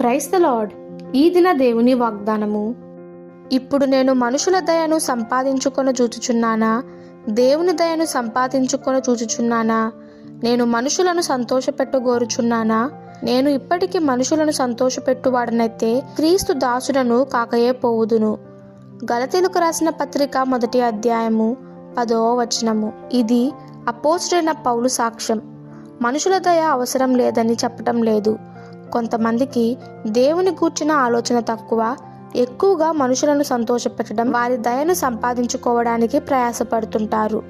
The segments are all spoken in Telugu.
Price the lord. ఈ దిన దేవుని వాగ్దానము. ఇప్పుడు నేను మనుషుల దయను సంపాదించుకొని చూచుచున్నానా? దేవుని దయను సంపాదించుకొని చూచుచున్నానా? నేను మనుషులను సంతోషపెట్టగోరుచున్నానా? నేను ఇప్పటికీ మనుషులను సంతోషపెట్టువాడనైతే క్రీస్తు దాసులను కాకయే పోవుదును. గలతీలకు రాసిన పత్రిక మొదటి అధ్యాయము పదో వచనము. ఇది అపోస్టైన పౌలు సాక్ష్యం. మనుషుల దయ అవసరం లేదని చెప్పటం లేదు. కొంతమందికి దేవుని గూర్చిన ఆలోచన తక్కువ ఎక్కువగా మనుషులను సంతోషపెట్టడం వారి దయను సంపాదించుకోవడానికి ప్రయాసపడుతుంటారు.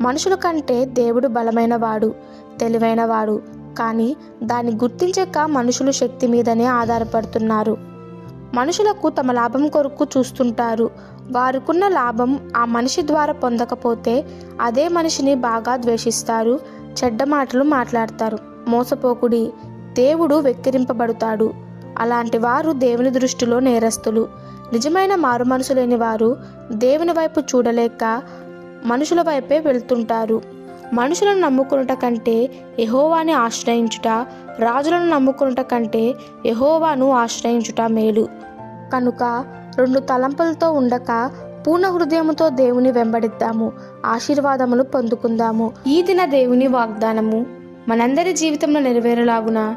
మనుషుల కంటే దేవుడు బలమైనవాడు తెలివైనవాడు కానీ దాన్ని గుర్తించక మనుషులు శక్తి మీదనే ఆధారపడుతున్నారు. మనుషులకు తమ లాభం కొరకు చూస్తుంటారు. వారికున్న లాభం ఆ మనిషి ద్వారా పొందకపోతే అదే మనిషిని బాగా ద్వేషిస్తారు చెడ్డ మాటలు మాట్లాడతారు. మోసపోకుడి దేవుడు వెక్కిరింపబడుతాడు. అలాంటి వారు దేవుని దృష్టిలో నేరస్తులు. నిజమైన మారు మనసు లేని వారు దేవుని వైపు చూడలేక మనుషుల వైపే వెళ్తుంటారు. మనుషులను నమ్ముకునుట కంటే యహోవాని ఆశ్రయించుట రాజులను నమ్ముకునుట కంటే యహోవాను ఆశ్రయించుట మేలు. కనుక రెండు తలంపులతో ఉండక పూర్ణ హృదయముతో దేవుని వెంబడిద్దాము. ఆశీర్వాదములు పొందుకుందాము. ఈ దిన దేవుని వాగ్దానము మనందరి జీవితంలో నెరవేరలాగున?